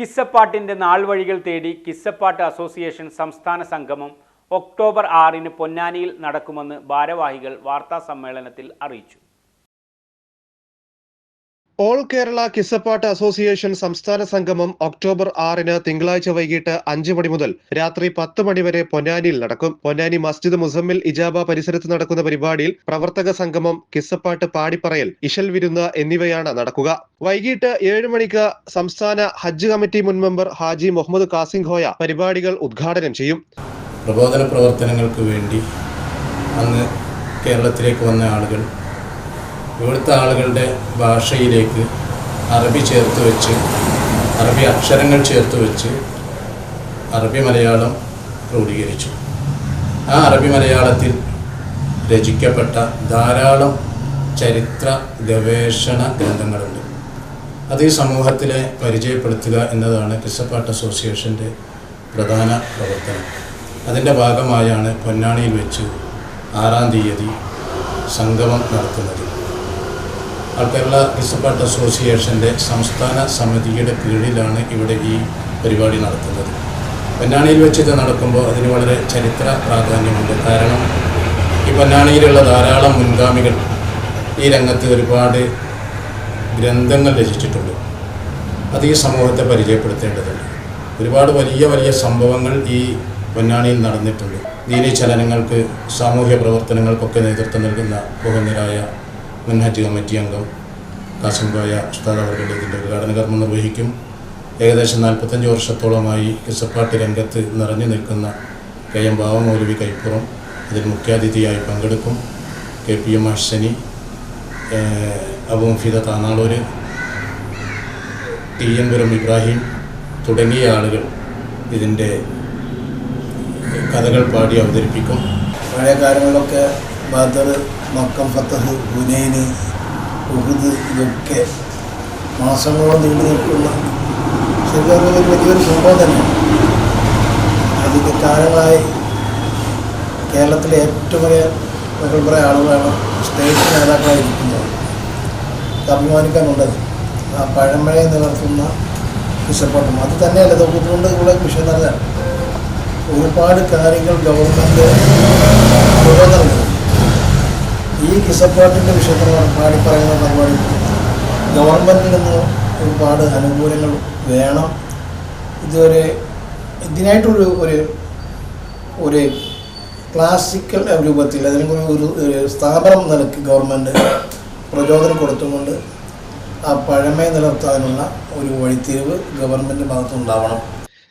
കിസ്സപ്പാട്ടിന്റെ നാൾവഴികൾ തേടി കിസ്സപ്പാട്ട് അസോസിയേഷൻ സംസ്ഥാന സംഗമം ഒക്ടോബർ ആറിന് പൊന്നാനിയിൽ നടക്കുമെന്ന് ഭാരവാഹികൾ വാർത്താ സമ്മേളനത്തിൽ അറിയിച്ചു. ഓൾ കേരള കിസപ്പാട്ട് അസോസിയേഷൻ സംസ്ഥാന സംഗമം ഒക്ടോബർ ആറിന് തിങ്കളാഴ്ച വൈകിട്ട് അഞ്ച് മണി മുതൽ രാത്രി പത്ത് മണി വരെ പൊന്നാനിയിൽ നടക്കും. പൊന്നാനി മസ്ജിദ് മുസമ്മിൽ ഇജാബ പരിസരത്ത് നടക്കുന്ന പരിപാടിയിൽ പ്രവർത്തക സംഗമം കിസപ്പാട്ട് പാടിപ്പറയൽ ഇഷൽ വിരുന്ന് എന്നിവയാണ് നടക്കുക. വൈകിട്ട് ഏഴ് മണിക്ക് സംസ്ഥാന ഹജ്ജ് കമ്മിറ്റി മുൻ മെമ്പർ ഹാജി മുഹമ്മദ് കാസിം ഖോയ പരിപാടികൾ ഉദ്ഘാടനം ചെയ്യും. പ്രബോധന പ്രവർത്തനങ്ങൾക്ക് വേണ്ടി അന്ന് കേരളത്തിലേക്ക് വന്ന ആളുകൾ ഇവിടുത്തെ ആളുകളുടെ ഭാഷയിലേക്ക് അറബി ചേർത്ത് വെച്ച് അറബി അക്ഷരങ്ങൾ ചേർത്ത് വെച്ച് അറബി മലയാളം ക്രോഡീകരിച്ചു. ആ അറബി മലയാളത്തിൽ രചിക്കപ്പെട്ട ധാരാളം ചരിത്ര ഗവേഷണ ഗ്രന്ഥങ്ങളുണ്ട്. അത് ഈ സമൂഹത്തിലെ പരിചയപ്പെടുത്തുക എന്നതാണ് കിസപ്പാട്ട് അസോസിയേഷന്റെ പ്രധാന പ്രവർത്തനം. അതിന്റെ ഭാഗമായാണ് പൊന്നാണിയിൽ വെച്ച് ആറാം തീയതി സംഗമം നടത്തുന്നത്. കേരള കിസ്സപ്പാട്ട് അസോസിയേഷന്റെ സംസ്ഥാന സമിതിയുടെ കീഴിലാണ് ഇവിടെ ഈ പരിപാടി നടത്തുന്നത്. പൊന്നാണിയിൽ വെച്ച് ഇത് നടക്കുമ്പോൾ അതിന് വളരെ ചരിത്ര പ്രാധാന്യമുണ്ട്. കാരണം ഈ പൊന്നാണിയിലുള്ള ധാരാളം മുൻഗാമികൾ ഈ രംഗത്ത് ഒരുപാട് ഗ്രന്ഥങ്ങൾ രചിച്ചിട്ടുണ്ട്. അത് ഈ സമൂഹത്തെ പരിചയപ്പെടുത്തേണ്ടതുണ്ട്. ഒരുപാട് വലിയ വലിയ സംഭവങ്ങൾ ഈ പൊന്നാണിയിൽ നടന്നിട്ടുണ്ട്. ദീനീ ചലനങ്ങൾക്ക് സാമൂഹ്യ പ്രവർത്തനങ്ങൾക്കൊക്കെ നേതൃത്വം നൽകുന്ന ബഹുനിരായ മുൻഹജ് കമ്മിറ്റി അംഗം കാസിംകോയ ഉസ്താദ് അവരുടെ ഇതിന്റെ ഉദ്ഘാടന കർമ്മം നിർവഹിക്കും. ഏകദേശം നാൽപ്പത്തഞ്ച് വർഷത്തോളമായി കിസപ്പാട്ട് രംഗത്ത് നിറഞ്ഞു നിൽക്കുന്ന കെ എം ബാവമൗലവി കൈപ്പുറം ഇതിൽ മുഖ്യാതിഥിയായി പങ്കെടുക്കും. കെ പി എം അശ്വനി അബുംഫിദ താനാളൂർ ടി എൻ പുരം ഇബ്രാഹിം തുടങ്ങിയ ആളുകൾ ഇതിന്റെ കഥകൾ പാടി അവതരിപ്പിക്കും. പഴയ കാലങ്ങളിലൊക്കെ ബദർ മക്കം ഫത്തഹ് ഹുനൈന് ഉഹുദ് ഇതൊക്കെ മാസങ്ങളോളം നീണ്ടു നിൽക്കുന്ന ശരിക്കും വലിയൊരു സംഭവം തന്നെയാണ്. അതിന്റെ കാലങ്ങളായി കേരളത്തിലെ ഏറ്റവും വലിയ പ്രഗത്ഭര ആളുകളാണ് സ്റ്റേറ്റ് നേതാക്കളായിരിക്കുന്നത്. അഭിമാനിക്കാനുള്ളത്. ആ പഴമഴയെ നിലനിർത്തുന്ന വിശപ്പാട്ടും അത് തന്നെയല്ല തൊക്കുന്നുണ്ട് ഇവിടെ വിഷയം നടത്താൻ. ഒരുപാട് കാര്യങ്ങൾ ഗവൺമെന്റ് തുടർന്നുണ്ട് ഈ കിസപ്പാട്ടിന്റെ വിഷയത്തിൽ പാടി പറയുന്ന പരിപാടി. ഗവൺമെന്റിൽ നിന്ന് ഒരുപാട് അനുകൂലങ്ങൾ വേണം. ഇതുവരെ ഇതിനായിട്ടൊരു ഒരു ഒരു ക്ലാസിക്കൽ രൂപത്തിൽ അല്ലെങ്കിൽ ഒരു ഒരു സ്ഥാപനം നിലയ്ക്ക് ഗവൺമെന്റ് പ്രചോദനം കൊടുത്തുകൊണ്ട് ആ പഴമയെ നിലനിർത്താനുള്ള ഒരു വഴിത്തിരിവ് ഗവൺമെന്റ് ഭാഗത്തുനിന്നുണ്ടാവണം.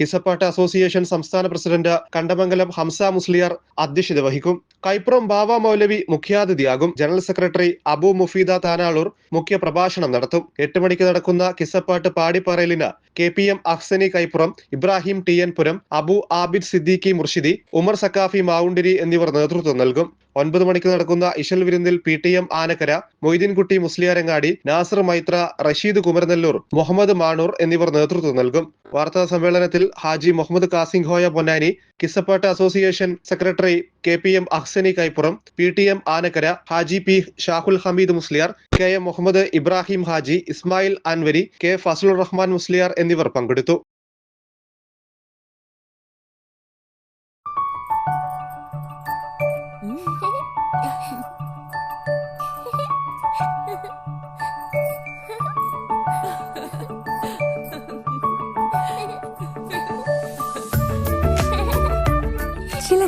കിസപ്പാട്ട് അസോസിയേഷൻ സംസ്ഥാന പ്രസിഡന്റ് കണ്ടമംഗലം ഹംസ മുസ്ലിയാർ അധ്യക്ഷത വഹിക്കും. കൈപ്പുറം ബാവ മൗലവി മുഖ്യാതിഥിയാകും. ജനറൽ സെക്രട്ടറി അബു മുഫീദ താനാളൂർ മുഖ്യ പ്രഭാഷണം നടത്തും. എട്ട് മണിക്ക് നടക്കുന്ന കിസപ്പാട്ട് പാടിപ്പറയലിന് K P M Ahsani Kaippuram Ibrahim T N Puram Abu Abid Siddiqui Murshidi Umar Saqafi Mavundiri എന്നിവർ നേതൃത്വം നൽകും. ഒൻപത് മണിക്ക് നടക്കുന്ന ഇഷൽ വിരുന്നിൽ P T M Anakkara Moideenkutty Musliyarangadi Nasar Maithra Rasheed Kumaranellur Muhammad Manur എന്നിവർ നേതൃത്വം നൽകും. വാർത്താ സമ്മേളനത്തിൽ Haji Muhammad Kasim Hoya Ponnani Kissapattu association secretary K P M Ahsani Kaippuram P T M Anakkara Haji P Shahul Hameed Musliyar K M Muhammad Ibrahim Haji Ismail Anwari K Fazlur Rahman Musliyar എന്നിവർ പങ്കെടുത്തു.